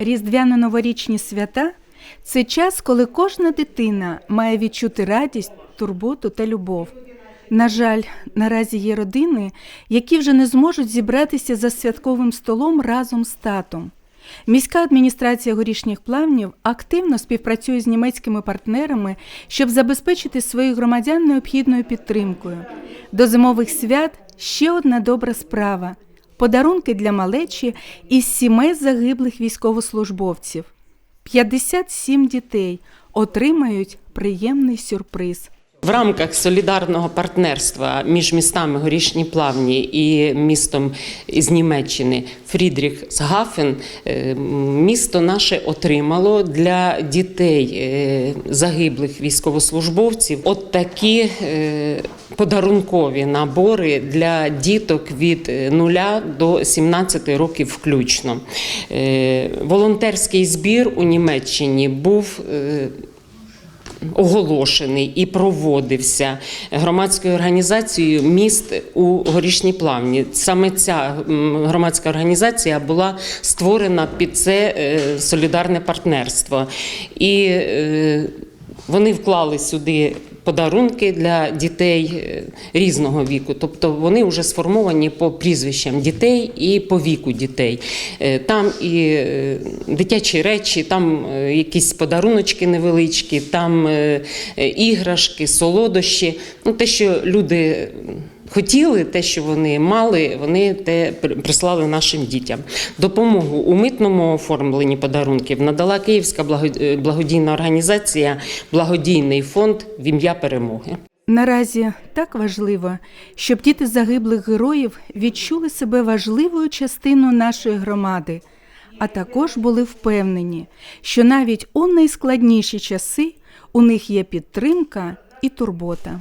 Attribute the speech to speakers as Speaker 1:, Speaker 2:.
Speaker 1: Різдвяно-новорічні свята це час, коли кожна дитина має відчути радість, турботу та любов. На жаль, наразі є родини, які вже не зможуть зібратися за святковим столом разом з татом. Міська адміністрація горішніх плавнів активно співпрацює з німецькими партнерами, щоб забезпечити своїх громадян необхідною підтримкою. До зимових свят ще одна добра справа подарунки для малечі із сімей загиблих військовослужбовців. 57 дітей отримають приємний сюрприз.
Speaker 2: В рамках солідарного партнерства між містами Горішні Плавні і містом із Німеччини Фрідріхсгафен е, місто наше отримало для дітей е, загиблих військовослужбовців от такі е, подарункові набори для діток від 0 до 17 років включно. Волонтерський збір у Німеччині був оголошений і проводився громадською організацією міст у Горішній Плавні. Саме ця громадська організація була створена під це е, солідарне партнерство. І е, вони вклали сюди. Подарунки для дітей е, різного віку, тобто вони вже сформовані по прізвищам дітей і по віку дітей. Е, Там і е, дитячі речі, там якісь подаруночки невеличкі, там іграшки, солодощі. Ну, те, що люди хотіли, те, що вони мали, вони те прислали нашим дітям. Допомогу у митному оформленні подарунків надала Київська е, благодійна організація Благодійний фонд в ім'я перемоги.
Speaker 1: Наразі так важливо, щоб діти загиблих героїв відчули себе важливою частиною нашої громади, а також були впевнені, що навіть у найскладніші часи у них є підтримка і турбота.